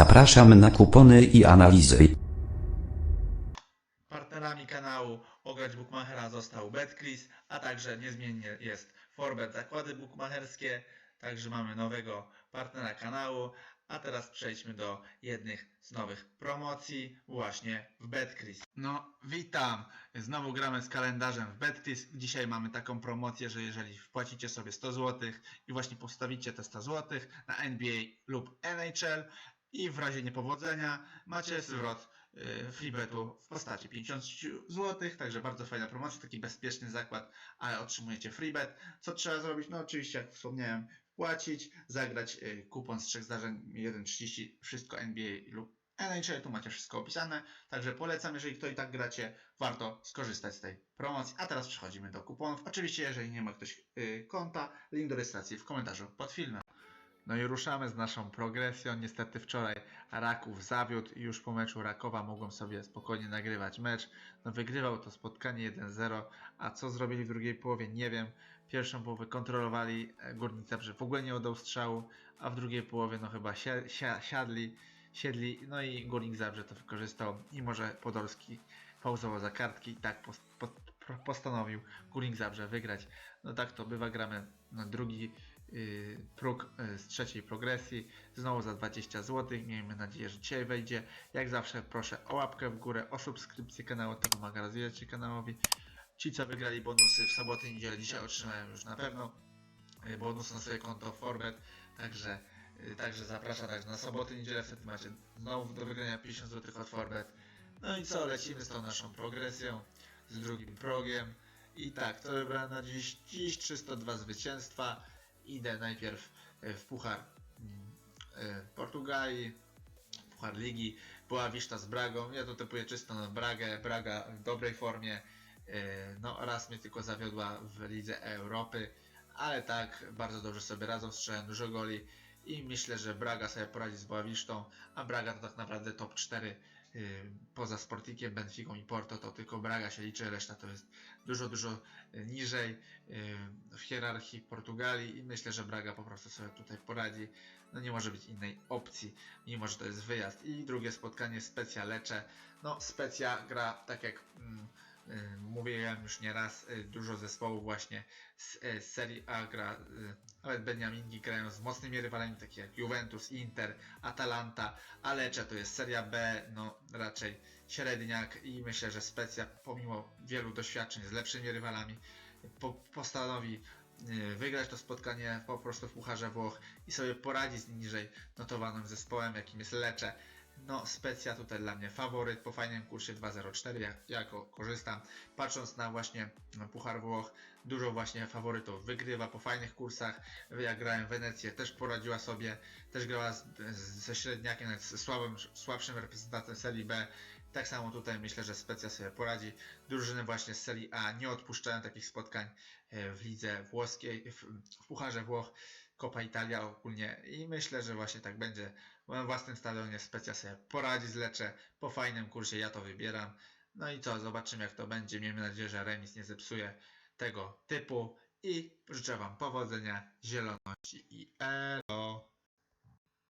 Zapraszam na kupony i analizy. Partnerami kanału Ograć Bookmachera został BetCris, a także niezmiennie jest Forbet Zakłady Bookmacherskie. Także mamy nowego partnera kanału. A teraz przejdźmy do jednych z nowych promocji właśnie w BetCris. No, witam! Znowu gramy z kalendarzem w BetCris. Dzisiaj mamy taką promocję, że jeżeli wpłacicie sobie 100 zł i właśnie postawicie te 100 zł na NBA lub NHL i w razie niepowodzenia macie zwrot y, freebetu w postaci 50 zł, także bardzo fajna promocja, taki bezpieczny zakład, ale otrzymujecie freebet. Co trzeba zrobić? No oczywiście, jak wspomniałem, wpłacić, zagrać y, kupon z trzech zdarzeń 1.30, wszystko NBA lub NHL, tu macie wszystko opisane, także polecam, jeżeli to i tak gracie, warto skorzystać z tej promocji. A teraz przechodzimy do kuponów. Oczywiście, jeżeli nie ma ktoś y, konta, link do rejestracji w komentarzu pod filmem. No i ruszamy z naszą progresją. Niestety wczoraj Raków zawiódł i już po meczu Rakowa mogłem sobie spokojnie nagrywać mecz. No wygrywał to spotkanie 1-0, a co zrobili w drugiej połowie nie wiem. Pierwszą połowę kontrolowali e, Górnik Zabrze, w ogóle nie oddał strzału, a w drugiej połowie no chyba si- si- siadli, siedli, no i Górnik Zabrze to wykorzystał i może Podolski pauzował za kartki i tak pos- po- pro- postanowił Górnik Zabrze wygrać. No tak to bywa, gramy na drugi próg yy, z trzeciej progresji, znowu za 20 zł. Miejmy nadzieję, że dzisiaj wejdzie. Jak zawsze proszę o łapkę w górę, o subskrypcję kanału, to pomaga rozwijać się kanałowi. Ci, co wygrali bonusy w sobotę i niedzielę, dzisiaj otrzymają już na pewno yy, bonus na swoje konto Forbet, także, także zapraszam także na sobotę i niedzielę, wtedy macie znowu do wygrania 50 zł od Forbet. No i co, lecimy z tą naszą progresją, z drugim progiem. I tak, to wybrałem na dziś, dziś 302 zwycięstwa. Idę najpierw e, w Puchar e, Portugalii, Puchar Ligi, była Wiszta z Bragą. Ja to typuję czysto na Bragę, Braga w dobrej formie. E, No raz mnie tylko zawiodła w Lidze Europy, ale tak bardzo dobrze sobie radzą, strzelają dużo goli i myślę, że Braga sobie poradzi z Boawisztą, a Braga to tak naprawdę top 4 y, poza Sportikiem, Benficą i Porto, to tylko Braga się liczy, reszta to jest dużo, dużo y, niżej y, w hierarchii Portugalii i myślę, że Braga po prostu sobie tutaj poradzi. No nie może być innej opcji, mimo że to jest wyjazd. I drugie spotkanie Specja Lecze. No Specja gra tak jak mm, y, mówiłem już nieraz, y, dużo zespołów właśnie z, y, z Serie A gra, y, nawet Beniaminki grają z mocnymi rywalami, takie jak Juventus, Inter, Atalanta, Lecce to jest Seria B, no raczej średniak i myślę, że Specja pomimo wielu doświadczeń z lepszymi rywalami po, postanowi y, wygrać to spotkanie po prostu w Pucharze Włoch i sobie poradzić z niżej notowanym zespołem, jakim jest Lecce. No, Specja tutaj dla mnie faworyt po fajnym kursie 2.04, ja, ja go korzystam. Patrząc na właśnie no, Puchar Włoch, dużo właśnie faworytów wygrywa po fajnych kursach. Jak grałem Wenecję, też poradziła sobie, też grała z, ze średniakiem, nawet ze słabym, słabszym reprezentantem Serii B. Tak samo tutaj myślę, że Specja sobie poradzi. Drużyny właśnie z Serii A nie odpuszczają takich spotkań e, w lidze włoskiej, w, w Pucharze Włoch, Copa Italia ogólnie i myślę, że właśnie tak będzie. W moim własnym stadionie Specja sobie poradzi z Lecce po fajnym kursie, ja to wybieram. No i co, zobaczymy jak to będzie. Miejmy nadzieję, że remis nie zepsuje tego typu i życzę Wam powodzenia, zieloności i elo.